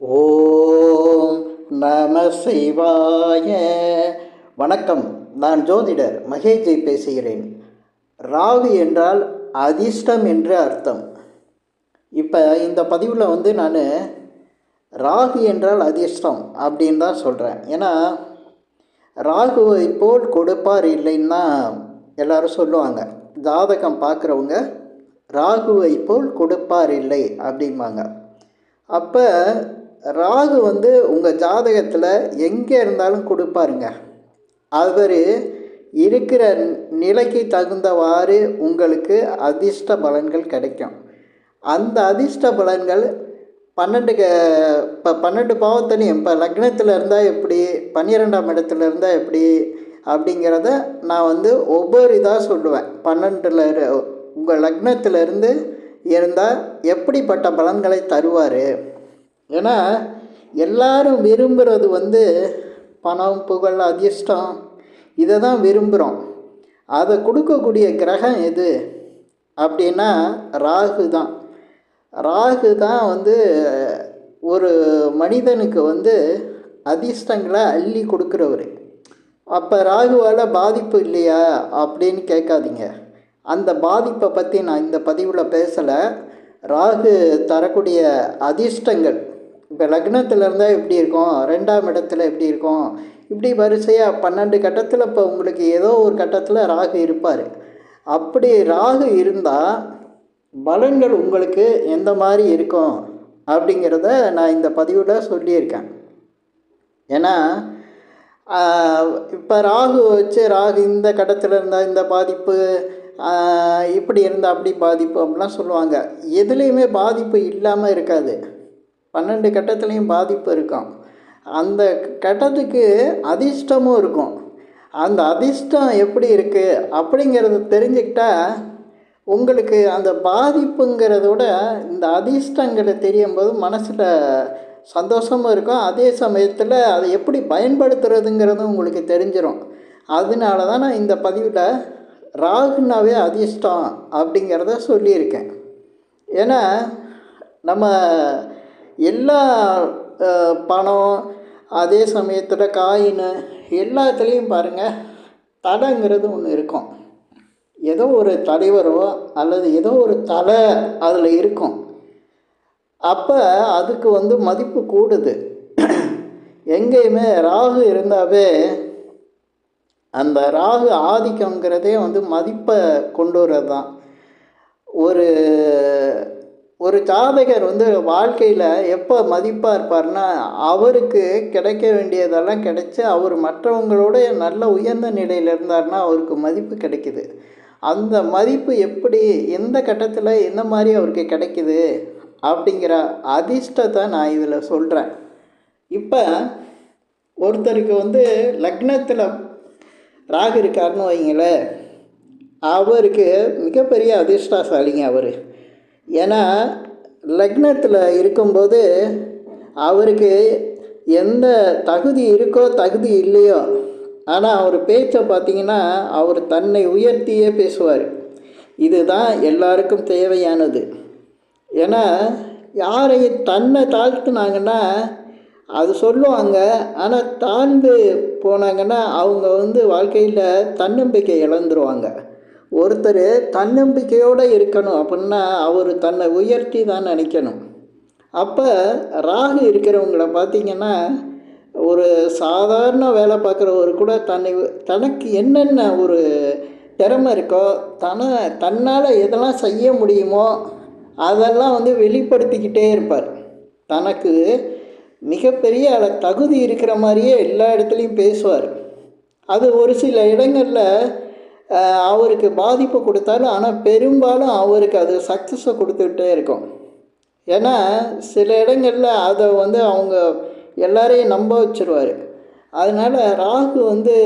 ஓம் நம சிவாய. வணக்கம் நான் ஜோதிடர் மகேஜை பேசுகிறேன். ராகு என்றால் அதிர்ஷ்டம் என்று அர்த்தம். இப்போ இந்த பதிவில் வந்து நான் ராகு என்றால் அதிர்ஷ்டம் அப்படின்னு தான் சொல்கிறேன் ஏன்னா ராகுவை போல் கொடுப்பார் இல்லைன்னா எல்லாரும் சொல்லுவாங்க. ஜாதகம் பார்க்குறவங்க ராகுவை போல் கொடுப்பார் இல்லை அப்படிம்பாங்க. அப்போ ராகு வந்து உங்கள் ஜாதகத்தில் எங்கே இருந்தாலும் கொடுப்பாருங்க. அவர் இருக்கிற நிலைக்கு தகுந்தவாறு உங்களுக்கு அதிர்ஷ்ட பலன்கள் கிடைக்கும். அந்த அதிர்ஷ்ட பலன்கள் பன்னெண்டு இப்போ பன்னெண்டு பாவத்தனையும் இப்போ லக்னத்தில் இருந்தால் எப்படி பன்னிரெண்டாம் இடத்துல இருந்தால் எப்படி அப்படிங்கிறத நான் வந்து ஒவ்வொரு இதாக சொல்லுவேன். பன்னெண்டில் உங்கள் லக்னத்திலிருந்து இருந்தால் எப்படிப்பட்ட பலன்களை தருவார்? ஏன்னா எல்லாரும் விரும்புகிறது வந்து பணம் புகழ் அதிர்ஷ்டம் இதை தான் விரும்புகிறோம் அதை கொடுக்கக்கூடிய கிரகம் எது? அப்படின்னா ராகு தான். ராகு தான் வந்து ஒரு மனிதனுக்கு வந்து அதிர்ஷ்டங்களை அள்ளி கொடுக்குறவர். அப்போ ராகுவால் பாதிப்பு இல்லையா? அப்படின்னு கேட்காதீங்க. அந்த பாதிப்பை பற்றி நான் இந்த பதிவில் பேசலை. ராகு தரக்கூடிய அதிர்ஷ்டங்கள் இப்போ லக்னத்தில் இருந்தால் எப்படி இருக்கும்? ரெண்டாம் இடத்துல எப்படி இருக்கும்? இப்படி வரிசையாக பன்னெண்டு கட்டத்தில் இப்போ உங்களுக்கு ஏதோ ஒரு கட்டத்தில் ராகு இருப்பார். அப்படி ராகு இருந்தால் பலன்கள் உங்களுக்கு எந்த மாதிரி இருக்கும்? அப்படிங்கிறத நான் இந்த பதிவில் சொல்லியிருக்கேன். ஏன்னா இப்போ ராகு வச்சு ராகு இந்த கட்டத்தில் இருந்தால் இந்த பாதிப்பு இப்படி இருந்தால் அப்படி பாதிப்பு அப்படிலாம் சொல்லுவாங்க. எதுலேயுமே பாதிப்பு இல்லாமல் இருக்காது. பன்னெண்டு கட்டத்துலேயும் பாதிப்பு இருக்கும். அந்த கட்டத்துக்கு அதிர்ஷ்டமும் இருக்கும். அந்த அதிர்ஷ்டம் எப்படி இருக்குது அப்படிங்கிறத தெரிஞ்சுக்கிட்டா உங்களுக்கு அந்த பாதிப்புங்கிறத விட இந்த அதிர்ஷ்டங்களை தெரியும் போது மனசில் சந்தோஷமும் இருக்கும். அதே சமயத்தில் அதை எப்படி பயன்படுத்துறதுங்கிறதும் உங்களுக்கு தெரிஞ்சிடும் அதனால தான் நான் இந்த பதிவில் ராகுனாவே அதிர்ஷ்டம் அப்படிங்கிறத சொல்லியிருக்கேன். ஏன்னா நம்ம எல்லா பணம் அதே சமயத்தில் காயின் எல்லாத்துலேயும் பாருங்கள் தடைங்கிறது ஒன்று இருக்கும். ஏதோ ஒரு தலைவரோ அல்லது ஏதோ ஒரு தலை அதில் இருக்கும். அப்போ அதுக்கு வந்து மதிப்பு கூடுது. எங்கேயுமே ராகு இருந்தாவே அந்த ராகு ஆதிக்கங்கிறதே வந்து மதிப்பை கொண்டு வர்றது தான் ஒரு ஒரு ஜாதகர் வந்து வாழ்க்கையில் எப்போ மதிப்பாக இருப்பார்னா அவருக்கு கிடைக்க வேண்டியதெல்லாம் கிடைச்சி அவர் மற்றவங்களோட நல்ல உயர்ந்த நிலையில் இருந்தார்னா அவருக்கு மதிப்பு கிடைக்குது. அந்த மதிப்பு எப்படி எந்த கட்டத்தில் எந்த மாதிரி அவருக்கு கிடைக்குது அப்படிங்கிற அதிர்ஷ்டத்தை நான் இதில் சொல்கிறேன் இப்போ ஒருத்தருக்கு வந்து லக்னத்தில் ராகு இருக்காருன்னு வைங்களேன் அவருக்கு மிகப்பெரிய அதிர்ஷ்டசாலிங்க அவர். ஏன்னா லக்னத்தில் இருக்கும்போது அவருக்கு எந்த தகுதி இருக்கோ தகுதி இல்லையோ ஆனால் அவர் பேச்சை பார்த்தீங்கன்னா அவர் தன்னை உயர்த்தியே பேசுவார். இதுதான் எல்லாருக்கும் தேவையானது. ஏன்னா யாரை தன்னை தாழ்த்துனாங்கன்னா அது சொல்லுவாங்க. ஆனால் தாழ்ந்து போனாங்கன்னா அவங்க வந்து வாழ்க்கையில் தன்னம்பிக்கை இழந்துருவாங்க. ஒருத்தர் தன்னம்பிக்கையோடு இருக்கணும் அப்படின்னா அவர் தன்னை உயர்த்தி தான் நினைக்கணும். அப்போ ராகு இருக்கிறவங்கள பார்த்திங்கன்னா ஒரு சாதாரண வேலை பார்க்குறவர் கூட தன்னை தனக்கு என்னென்ன ஒரு திறமை இருக்கோ தன தன்னால் எதெல்லாம் செய்ய முடியுமோ அதெல்லாம் வந்து வெளிப்படுத்திக்கிட்டே இருப்பார். தனக்கு மிகப்பெரிய தகுதி இருக்கிற மாதிரியே எல்லா இடத்துலையும் பேசுவார். அது ஒரு சில இடங்களில் அவருக்கு பாதிப்பு கொடுத்தாலும் ஆனால் பெரும்பாலும் அவருக்கு அது சக்ஸஸை கொடுத்துக்கிட்டே இருக்கும். ஏன்னா சில இடங்களில் அதை வந்து அவங்க எல்லாரையும் நம்ப வச்சுருவார். அதனால் ராகு வந்து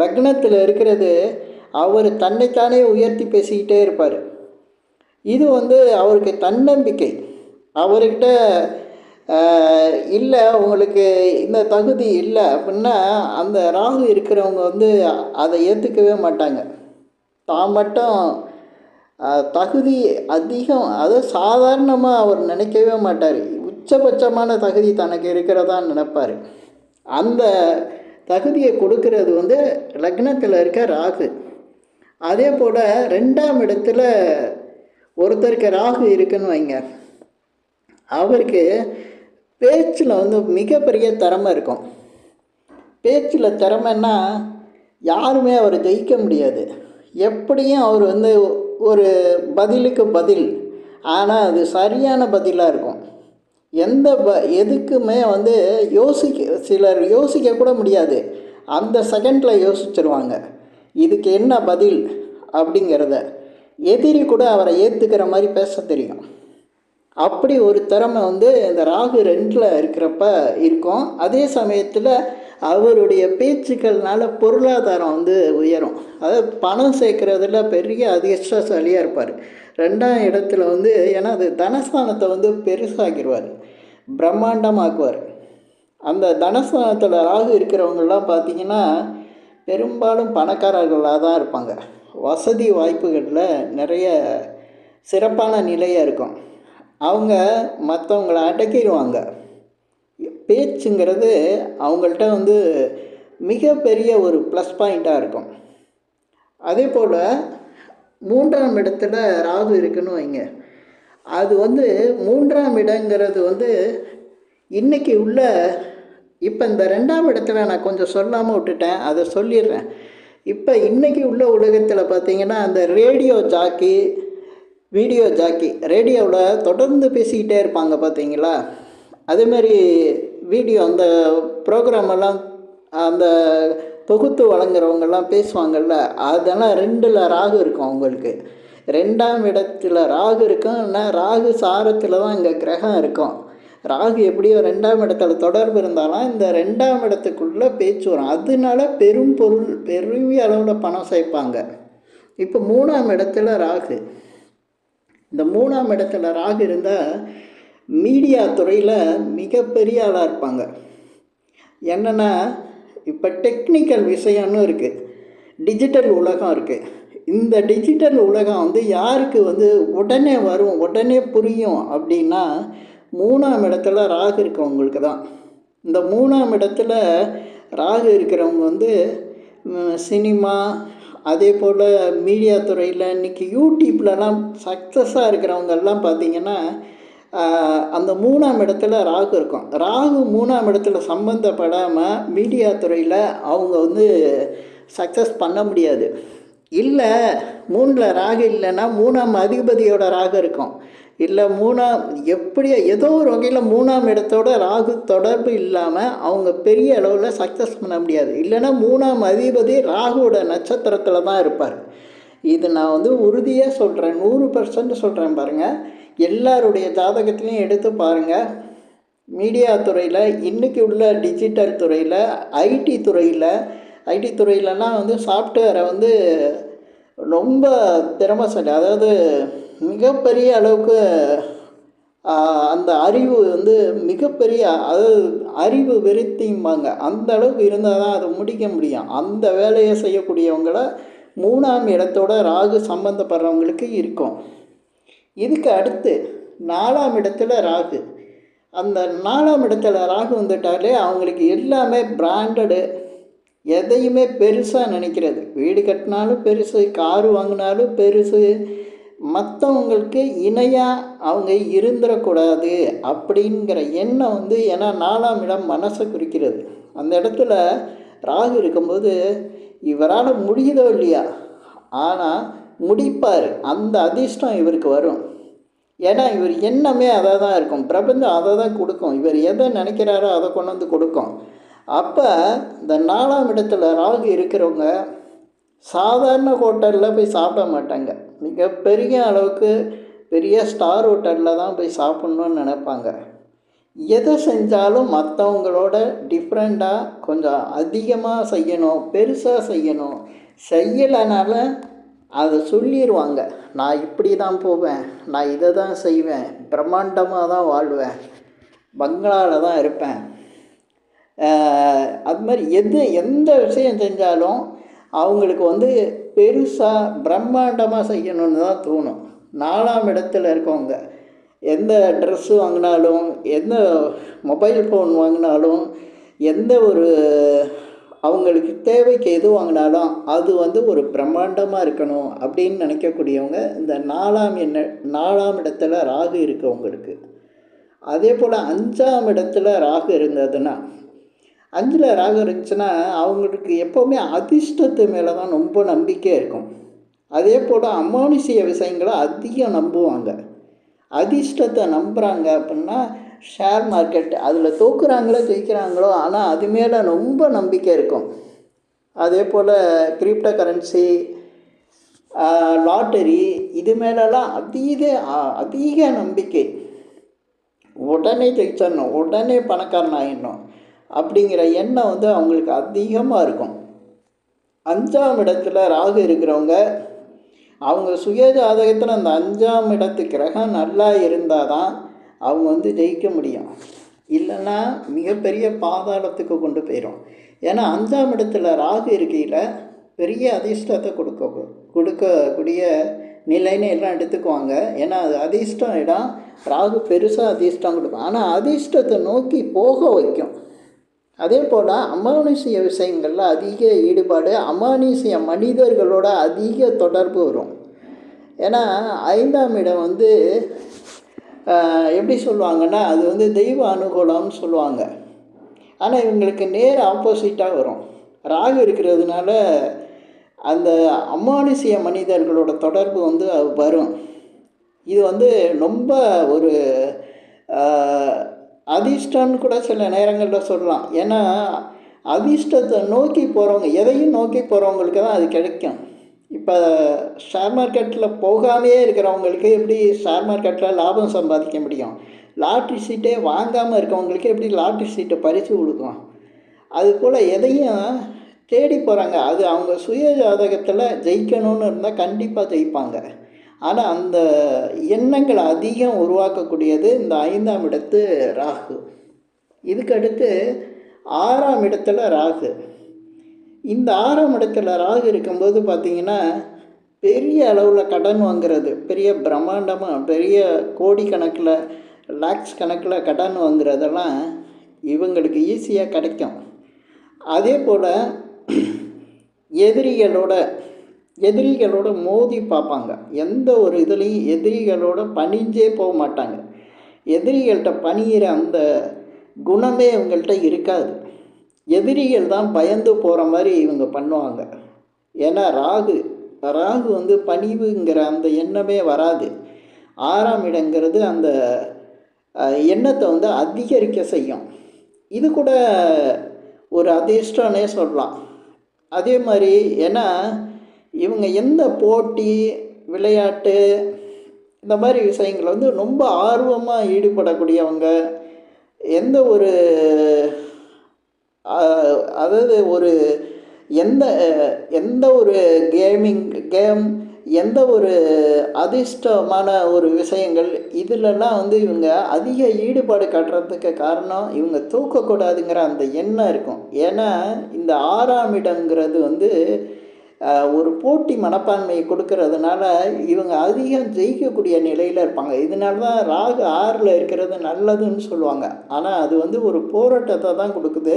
லக்னத்தில் இருக்கிறது அவர் தன்னைத்தானே உயர்த்தி பேசிக்கிட்டே இருப்பார். இது வந்து அவருக்கு தன்னம்பிக்கை. அவர்கிட்ட இல்லை உங்களுக்கு இந்த தகுதி இல்லை அப்படின்னா அந்த ராகு இருக்கிறவங்க வந்து அதை ஏற்றுக்கவே மாட்டாங்க. தான் மட்டும் தகுதி அதிகம். அது சாதாரணமாக அவர் நினைக்கவே மாட்டார். உச்சபட்சமான தகுதி தனக்கு இருக்கிறதா நினைப்பார். அந்த தகுதியை கொடுக்கறது வந்து லக்னத்தில் இருக்க ராகு. அதே போல் ரெண்டாம் இடத்துல ஒருத்தருக்கு ராகு இருக்குன்னு வைங்க. அவருக்கு பேச்சில் வந்து மிகப்பெரிய திறமை இருக்கும். பேச்சில் திறமைன்னா யாருமே அவர் ஜெயிக்க முடியாது. எப்படியும் அவர் வந்து ஒரு பதிலுக்கு பதில் ஆனால் அது சரியான பதிலாக இருக்கும். எந்த ப எதுக்குமே வந்து யோசிக்க சிலர் யோசிக்க கூட முடியாது. அந்த செகண்டில் யோசிச்சிருவாங்க. இதுக்கு என்ன பதில் அப்படிங்கிறத. எதிரி கூட அவரை ஏற்றுக்கிற மாதிரி பேச தெரியும். அப்படி ஒரு திறமை வந்து இந்த ராகு ரெண்டில் இருக்கிறப்ப இருக்கும். அதே சமயத்தில் அவருடைய பேச்சுக்கள்னால பொருளாதாரம் வந்து உயரும். அதாவது பணம் சேர்க்குறதுல பெரிய அதிர்ஷ்டசாலியாக இருப்பார். ரெண்டாம் இடத்துல வந்து ஏன்னா அது தனஸ்தானத்தை வந்து பெருசாக்கிடுவார் பிரம்மாண்டமாக்குவார். அந்த தனஸ்தானத்தில் ராகு இருக்கிறவங்கெல்லாம் பார்த்தீங்கன்னா பெரும்பாலும் பணக்காரர்களாக தான் இருப்பாங்க. வசதி வாய்ப்புகளில் நிறைய சிறப்பான நிலையாக இருக்கும். அவங்க மற்றவங்கள அடக்கிடுவாங்க. பேச்சுங்கிறது அவங்கள்ட்ட வந்து மிகப்பெரிய ஒரு ப்ளஸ் பாயிண்ட்டாக இருக்கும். அதே போல் மூன்றாம் இடத்துல ராகு இருக்குன்னு வைங்க. அது வந்து மூன்றாம் இடங்கிறது வந்து இன்றைக்கி உள்ள இப்போ இந்த ரெண்டாம் இடத்துல நான் கொஞ்சம் சொல்லாமல் விட்டுட்டேன் அதை சொல்லிடுறேன். இப்போ இன்றைக்கி உள்ள உலகத்தில் பார்த்தீங்கன்னா அந்த ரேடியோ ஜாக்கி வீடியோ ஜாக்கி ரேடியோவில் தொடர்ந்து பேசிக்கிட்டே இருப்பாங்க பார்த்தீங்களா? அதேமாரி வீடியோ அந்த ப்ரோக்ராமெல்லாம் அந்த தொகுத்து வழங்குறவங்கெல்லாம் பேசுவாங்கள்ல அதெல்லாம் ரெண்டில் ராகு இருக்கும் அவங்களுக்கு. ரெண்டாம் இடத்துல ராகு இருக்கும்னா ராகு சாரத்தில் தான் இங்கே கிரகம் இருக்கும். ராகு எப்படியோ ரெண்டாம் இடத்துல தொடர்பு இருந்தாலும் இந்த ரெண்டாம் இடத்துக்குள்ளே பேச்சு வரும். அதனால பெரும் பொருள் பெரிய அளவில் பணம் சேர்ப்பாங்க இப்போ மூணாம் இடத்துல ராகு. இந்த மூணாம் இடத்துல ராகு இருந்தால் மீடியா துறையில் மிகப்பெரிய ஆளாக இருப்பாங்க. என்னென்னா இப்போ டெக்னிக்கல் விஷயம்னு இருக்குது டிஜிட்டல் உலகம் இருக்குது இந்த டிஜிட்டல் உலகம் வந்து யாருக்கு வந்து உடனே வரும் உடனே புரியும் அப்படின்னா மூணாம் இடத்துல ராகு இருக்கவங்களுக்கு தான். இந்த மூணாம் இடத்துல ராகு இருக்கிறவங்க வந்து சினிமா அதே போல் மீடியா துறையில் இன்றைக்கி யூடியூப்லலாம் சக்ஸஸாக இருக்கிறவங்கெல்லாம் பார்த்திங்கன்னா அந்த மூணாம் இடத்துல ராகு இருக்கும். ராகு மூணாம் இடத்துல சம்மந்தப்படாமல் மீடியா துறையில் அவங்க வந்து சக்ஸஸ் பண்ண முடியாது. இல்லை மூணில் ராகு இல்லைன்னா மூணாம் அதிபதியோட ராகு இருக்கும். இல்லை மூணாம் எப்படியோ ஏதோ ஒரு வகையில் மூணாம் இடத்தோட ராகு தொடர்பு இல்லாமல் அவங்க பெரிய அளவில் சக்ஸஸ் பண்ண முடியாது. இல்லைன்னா மூணாம் அதிபதி ராகுவோட நட்சத்திரத்தில் தான் இருப்பார். இது நான் வந்து உறுதியாக சொல்கிறேன் நூறு பர்சன்ட் சொல்கிறேன் பாருங்கள் எல்லாருடைய ஜாதகத்திலையும் எடுத்து பாருங்கள் மீடியா துறையில் இன்றைக்கி உள்ள டிஜிட்டல் துறையில் ஐடி துறையில் ஐடி துறையிலலாம் வந்து சாஃப்ட்வேரை வந்து ரொம்ப திறமைசாலி அதாவது மிகப்பெரிய அளவுக்கு அந்த அறிவு வந்து மிகப்பெரிய அதாவது அறிவு விருத்திம்பாங்க அந்த அளவுக்கு இருந்தால் தான் அதை முடிக்க முடியும். அந்த வேலையை செய்யக்கூடியவங்கள மூணாம் இடத்தோட ராகு சம்மந்தப்படுறவங்களுக்கு இருக்கும். இதுக்கு அடுத்து நாலாம் இடத்துல ராகு. அந்த நாலாம் இடத்துல ராகு வந்துட்டாலே அவங்களுக்கு எல்லாமே பிராண்டடு எதையுமே பெருசாக நினைக்கிறது. வீடு கட்டினாலும் பெருசு காரு வாங்கினாலும் பெருசு மற்றவங்களுக்கு இணையாக அவங்க இருந்துடக்கூடாது அப்படிங்கிற எண்ணம் வந்து ஏன்னா நாலாம் இடம் மனசை குறிக்கிறது. அந்த இடத்துல ராகு இருக்கும்போது இவரால் முடியுதோ இல்லையா? ஆனால் முடிப்பார். அந்த அதிர்ஷ்டம் இவருக்கு வரும். ஏன்னா இவர் எண்ணமே அதை தான் இருக்கும். பிரபஞ்சம் அதை தான் கொடுக்கும். இவர் எதை நினைக்கிறாரோ அதை கொண்டு வந்து கொடுக்கும். அப்போ இந்த நாலாம் இடத்துல ராகு இருக்கிறவங்க சாதாரண ஹோட்டலில் போய் சாப்பிட மாட்டாங்க. மிகப்பெரிய அளவுக்கு பெரிய ஸ்டார் ஹோட்டலில் தான் போய் சாப்பிட்ணுன்னு நினைப்பாங்க. எதை செஞ்சாலும் மற்றவங்களோட டிஃப்ரெண்ட்டாக கொஞ்சம் அதிகமாக செய்யணும் பெருசாக செய்யணும். செய்யலைனால அதை சொல்லிடுவாங்க நான் இப்படி தான் போவேன் நான் இதை தான் செய்வேன் பிரம்மாண்டமாக தான் வாழ்வேன் பங்களாவில் தான் இருப்பேன். அது மாதிரி எது எந்த விஷயம் செஞ்சாலும் அவங்களுக்கு வந்து பெருசாக பிரம்மாண்டமாக செய்யணும்னு தான் தோணும். நாலாம் இடத்துல இருக்கவங்க எந்த ட்ரெஸ்ஸு வாங்கினாலும் எந்த மொபைல் ஃபோன் வாங்கினாலும் எந்த ஒரு அவங்களுக்கு தேவைக்கு எது வாங்கினாலும் அது வந்து ஒரு பிரம்மாண்டமாக இருக்கணும் அப்படின்னு நினைக்கக்கூடியவங்க இந்த நாலாம் என்ன நாலாம் இடத்துல ராகு இருக்கவங்களுக்கு. அதே போல் அஞ்சாம் இடத்துல ராகு இருந்ததுன்னா அஞ்சில் ராகம் இருந்துச்சுன்னா அவங்களுக்கு எப்போவுமே அதிர்ஷ்டத்து மேலே தான் ரொம்ப நம்பிக்கை இருக்கும். அதே போல் அமானுஷிய விஷயங்களை அதிகம் நம்புவாங்க. அதிர்ஷ்டத்தை நம்புகிறாங்க அப்படின்னா ஷேர் மார்க்கெட் அதில் தோக்குறாங்களோ ஜெயிக்கிறாங்களோ ஆனால் அது மேலே ரொம்ப நம்பிக்கை இருக்கும். அதே போல் கிரிப்டோ கரன்சி லாட்டரி இது மேலெல்லாம் அதிக அதிக நம்பிக்கை. உடனே ஜெயிச்சிடணும். உடனே பணக்காரன் ஆகிடணும் அப்படிங்கிற எண்ணம் வந்து அவங்களுக்கு அதிகமாக இருக்கும். அஞ்சாம் இடத்துல ராகு இருக்கிறவங்க அவங்க சுய ஜாதகத்தில் அந்த அஞ்சாம் இடத்து கிரகம் நல்லா இருந்தால் தான் அவங்க வந்து ஜெயிக்க முடியும். இல்லைன்னா மிகப்பெரிய பாதாளத்துக்கு கொண்டு போயிடும் ஏன்னா அஞ்சாம் இடத்துல ராகு இருக்கையில் பெரிய அதிர்ஷ்டத்தை கொடுக்க கொடுக்கக்கூடிய நிலைன்னு எல்லாம் எடுத்துக்குவாங்க. ஏன்னா அது அதிர்ஷ்டம் இடம் ராகு பெருசாக அதிர்ஷ்டம் கொடுக்கும். ஆனால் அதிர்ஷ்டத்தை நோக்கி போக வைக்கும். அதே போல் அமானுஷிய விஷயங்களில் அதிக ஈடுபாடு அமானுஷிய மனிதர்களோட அதிக தொடர்பு வரும். ஏன்னா ஐந்தாம் இடம் வந்து எப்படி சொல்லுவாங்கன்னா அது வந்து தெய்வ அனுகூலம்னு சொல்லுவாங்க. ஆனால் இவங்களுக்கு நேர் ஆப்போசிட்டாக வரும். ராகு இருக்கிறதுனால அந்த அமானுஷிய மனிதர்களோட தொடர்பு வந்து வரும். இது வந்து ரொம்ப ஒரு அதிர்ஷ்டம்னு கூட சில நேரங்களில் சொல்லலாம். ஏன்னா அதிர்ஷ்டத்தை நோக்கி போகிறவங்க எதையும் நோக்கி போகிறவங்களுக்கு தான் அது கிடைக்கும். இப்போ ஷேர் மார்க்கெட்டில் போகாமே இருக்கிறவங்களுக்கு எப்படி ஷேர் மார்க்கெட்டில் லாபம் சம்பாதிக்க முடியும்? லாட்ரி சீட்டே வாங்காமல் இருக்கவங்களுக்கு எப்படி லாட்ரி சீட்டை பறித்து கொடுக்கும் அது போல் எதையும் தேடி போகிறாங்க அது அவங்க சுய ஜாதகத்தில் ஜெயிக்கணும்னு இருந்தால் கண்டிப்பாக ஜெயிப்பாங்க. ஆனால் அந்த எண்ணங்கள் அதிகம் உருவாக்கக்கூடியது இந்த ஐந்தாம் இடத்து ராகு. இதுக்கடுத்து ஆறாம் இடத்துல ராகு. இந்த ஆறாம் இடத்துல ராகு இருக்கும்போது பார்த்திங்கன்னா பெரிய அளவில் கடன் வாங்குறது பெரிய பிரம்மாண்டமாக பெரிய கோடி கணக்கில் லேக்ஸ் கணக்கில் கடன் வாங்குறதெல்லாம் இவங்களுக்கு ஈஸியாக கிடைக்கும். அதே போல் எதிரிகளோட எதிரிகளோட மோதி பார்ப்பாங்க. எந்த ஒரு இதுலேயும் எதிரிகளோட பணிஞ்சே போக மாட்டாங்க. எதிரிகள்கிட்ட பணியிற அந்த குணமே இவங்கள்ட்ட இருக்காது. எதிரிகள் தான் பயந்து போகிற மாதிரி இவங்க பண்ணுவாங்க. ஏன்னா ராகு ராகு வந்து பணிவுங்கிற அந்த எண்ணமே வராது. ஆறாம் இடங்கிறது அந்த எண்ணத்தை வந்து அதிகரிக்க செய்யும். இது கூட ஒரு அதிர்ஷ்டம்னே சொல்லலாம். அதே மாதிரி ஏன்னா இவங்க எந்த போட்டி விளையாட்டு இந்த மாதிரி விஷயங்களை வந்து ரொம்ப ஆர்வமாக ஈடுபடக்கூடியவங்க எந்த ஒரு அதாவது ஒரு எந்த எந்த ஒரு கேமிங் கேம் எந்த ஒரு அதிர்ஷ்டமான ஒரு விஷயங்கள் இதிலெல்லாம் வந்து இவங்க அதிக ஈடுபாடு காட்டுறதுக்கு காரணம் இவங்க தூக்கக்கூடாதுங்கிற அந்த எண்ணம் இருக்கும். ஏன்னா இந்த ஆறாம் இடங்கிறது வந்து ஒரு போட்டி மனப்பான்மையை கொடுக்கறதுனால இவங்க அதிகம் ஜெயிக்கக்கூடிய நிலையில் இருப்பாங்க. இதனால தான் ராகு ஆறில் இருக்கிறது நல்லதுன்னு சொல்லுவாங்க. ஆனால் அது வந்து ஒரு போராட்டத்தை தான் கொடுக்குது.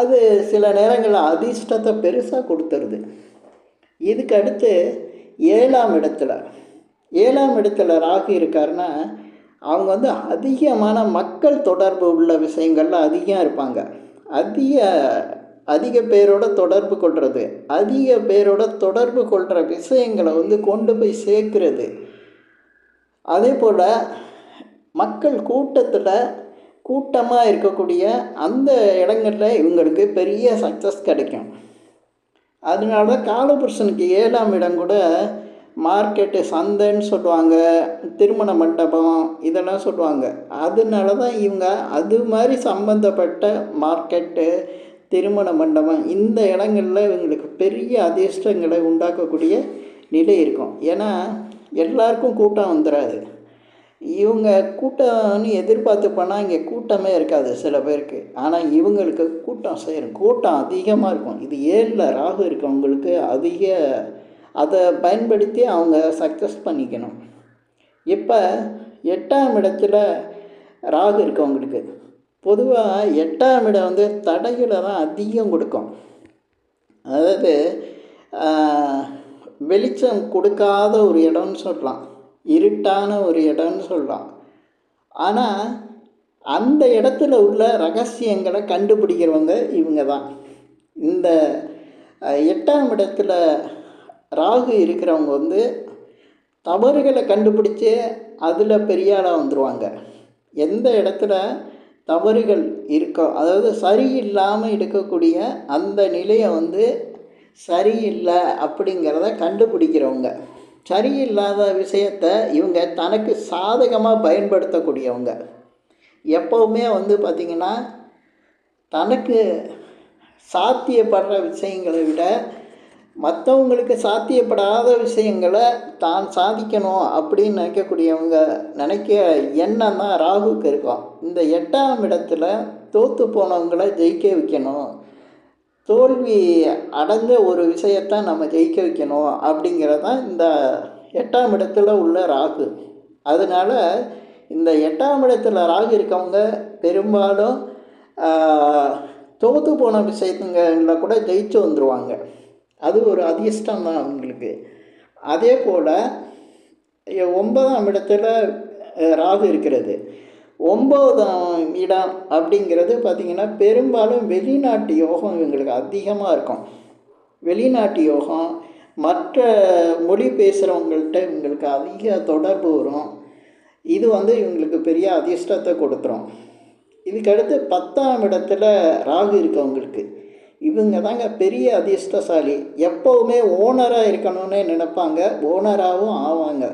அது சில நேரங்களில் அதிர்ஷ்டத்தை பெருசாக கொடுத்துருது. இதுக்கு அடுத்து ஏழாம் இடத்துல ஏழாம் இடத்துல ராகு இருக்காருன்னா அவங்க வந்து அதிகமான மக்கள் தொடர்பு உள்ள விஷயங்கள்ல அதிகம் இருப்பாங்க. அதிக அதிக பேரோட தொடர்பு கொள்வது அதிக பேரோட தொடர்பு கொள்கிற விஷயங்களை வந்து கொண்டு போய் சேர்க்கிறது. அதே போல் மக்கள் கூட்டத்தில் கூட்டமாக இருக்கக்கூடிய அந்த இடங்களில் இவங்களுக்கு பெரிய சக்ஸஸ் கிடைக்கும். அதனால தான் காலபுருஷனுக்கு ஏழாம் இடம் கூட மார்க்கெட்டு சந்தைன்னு சொல்லுவாங்க திருமண மண்டபம் இதெல்லாம் சொல்லுவாங்க. அதனால தான் இவங்க அது மாதிரி சம்மந்தப்பட்ட மார்க்கெட்டு திருமண மண்டபம் இந்த இடங்களில் இவங்களுக்கு பெரிய அதிர்ஷ்டங்களை உண்டாக்கக்கூடிய நிலை இருக்கும். ஏன்னா எல்லாருக்கும் கூட்டம் வந்துடாது இவங்க கூட்டம்னு எதிர்பார்த்து போனால் இங்கே கூட்டமே இருக்காது சில பேருக்கு. ஆனால் இவங்களுக்கு கூட்டம் சேரும். கூட்டம் அதிகமாக இருக்கும். இது ஏழில் ராகு இருக்கவங்களுக்கு அதிக அதை பயன்படுத்தி அவங்க சக்ஸஸ் பண்ணிக்கணும். இப்போ எட்டாம் இடத்துல ராகு இருக்கவங்களுக்கு பொதுவாக எட்டாம் இடம் வந்து தடைகளை தான் அதிகம் கொடுக்கும். அதாவது வெளிச்சம் கொடுக்காத ஒரு இடம்னு சொல்லலாம். இருட்டான ஒரு இடம்னு சொல்லலாம். ஆனால் அந்த இடத்துல உள்ள ரகசியங்களை கண்டுபிடிக்கிறவங்க இவங்க தான். இந்த எட்டாம் இடத்துல ராகு இருக்கிறவங்க வந்து தவறுகளை கண்டுபிடிச்சு அதில் பெரிய ஆளாக வந்துடுவாங்க எந்த இடத்துல தவறுகள் இருக்கோ அதாவது சரியில்லாமல் இருக்கக்கூடிய அந்த நிலையை வந்து சரியில்லை அப்படிங்கிறத கண்டுபிடிக்கிறவங்க. சரியில்லாத விஷயத்தை இவங்க தனக்கு சாதகமாக பயன்படுத்தக்கூடியவங்க. எப்போவுமே வந்து பார்த்திங்கன்னா தனக்கு சாத்தியப்படுற விஷயங்களை விட மற்றவங்களுக்கு சாத்தியப்படாத விஷயங்களை தான் சாதிக்கணும் அப்படின்னு நினைக்கக்கூடியவங்க நினைக்க எண்ணம் தான் ராகுக்கு இருக்கும். இந்த எட்டாம் இடத்துல தோற்று போனவங்களை ஜெயிக்க வைக்கணும். தோல்வி அடைஞ்ச ஒரு விஷயத்தை நம்ம ஜெயிக்க வைக்கணும் அப்படிங்கிறது தான் இந்த எட்டாம் இடத்துல உள்ள ராகு. அதனால் இந்த எட்டாம் இடத்துல ராகு இருக்கவங்க பெரும்பாலும் தோற்று போன விஷயங்களில் கூட ஜெயிச்சு வந்துடுவாங்க அது ஒரு அதிர்ஷ்டம் தான் அவங்களுக்கு. அதே போல் ஒன்பதாம் இடத்துல ராகு இருக்கிறது. ஒம்பதாம் இடம் அப்படிங்கிறது பார்த்திங்கன்னா பெரும்பாலும் வெளிநாட்டு யோகம் இவங்களுக்கு அதிகமாக இருக்கும். வெளிநாட்டு யோகம் மற்ற மொழி பேசுகிறவங்கள்ட்ட இவங்களுக்கு அதிக தொடர்பு வரும். இது வந்து இவங்களுக்கு பெரிய அதிர்ஷ்டத்தை கொடுத்துரும். இதுக்கடுத்து பத்தாம் இடத்துல ராகு இருக்கவங்களுக்கு இவங்க தாங்க பெரிய அதிர்ஷ்டசாலி. எப்போவுமே ஓனராக இருக்கணும்னு நினைப்பாங்க. ஓனராகவும் ஆவாங்க.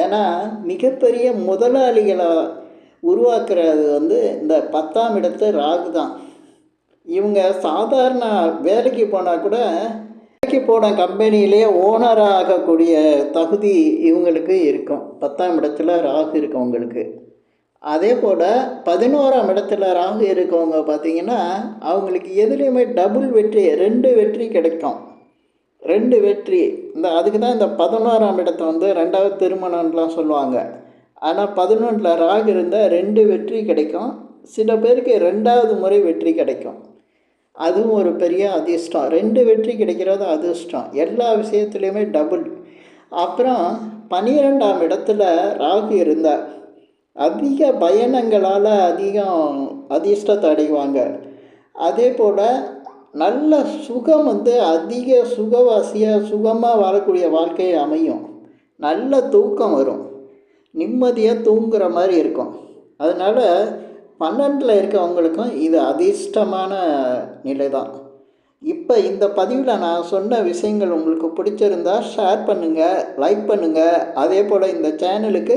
ஏன்னா மிகப்பெரிய முதலாளிகளை உருவாக்குறது வந்து இந்த பத்தாம் இடத்து ராகு தான். இவங்க சாதாரண வேலைக்கு போனால் கூட வேலைக்கு போன கம்பெனியிலேயே ஓனராக ஆகக்கூடிய தகுதி இவங்களுக்கு இருக்கும். பத்தாம் இடத்துல ராகு இருக்கும் உங்களுக்கு அதே போல் பதினோராம் இடத்துல ராகு இருக்கவங்க பார்த்தீங்கன்னா அவங்களுக்கு எதுலேயுமே டபுள் வெற்றி ரெண்டு வெற்றி கிடைக்கும். ரெண்டு வெற்றி. இந்த அதுக்கு தான் இந்த பதினோராம் இடத்தை வந்து ரெண்டாவது திருமணம்லாம் சொல்லுவாங்க. ஆனால் பதினொன்றில் ராகு இருந்தால் ரெண்டு வெற்றி கிடைக்கும். சில பேருக்கு ரெண்டாவது முறை வெற்றி கிடைக்கும். அதுவும் ஒரு பெரிய அதிர்ஷ்டம். ரெண்டு வெற்றி கிடைக்கிறது அதிர்ஷ்டம். எல்லா விஷயத்துலேயுமே டபுள் அப்புறம் பன்னிரெண்டாம் இடத்துல ராகு இருந்தால் அதிக பயணங்களால் அதிகம் அதிர்ஷ்டத்தை அடைவாங்க அதே போல் நல்ல சுகம் வந்து அதிக சுகவாசியாக சுகமாக வாழக்கூடிய வாழ்க்கை அமையும். நல்ல தூக்கம் வரும். நிம்மதியாக தூங்குற மாதிரி இருக்கும். அதனால் பன்னெண்டில் இருக்கவங்களுக்கும் இது அதிர்ஷ்டமான நிலை தான் இப்போ இந்த பதிவில் நான் சொன்ன விஷயங்கள் உங்களுக்கு பிடிச்சிருந்தா ஷேர் பண்ணுங்கள் லைக் பண்ணுங்கள் அதே போல் இந்த சேனலுக்கு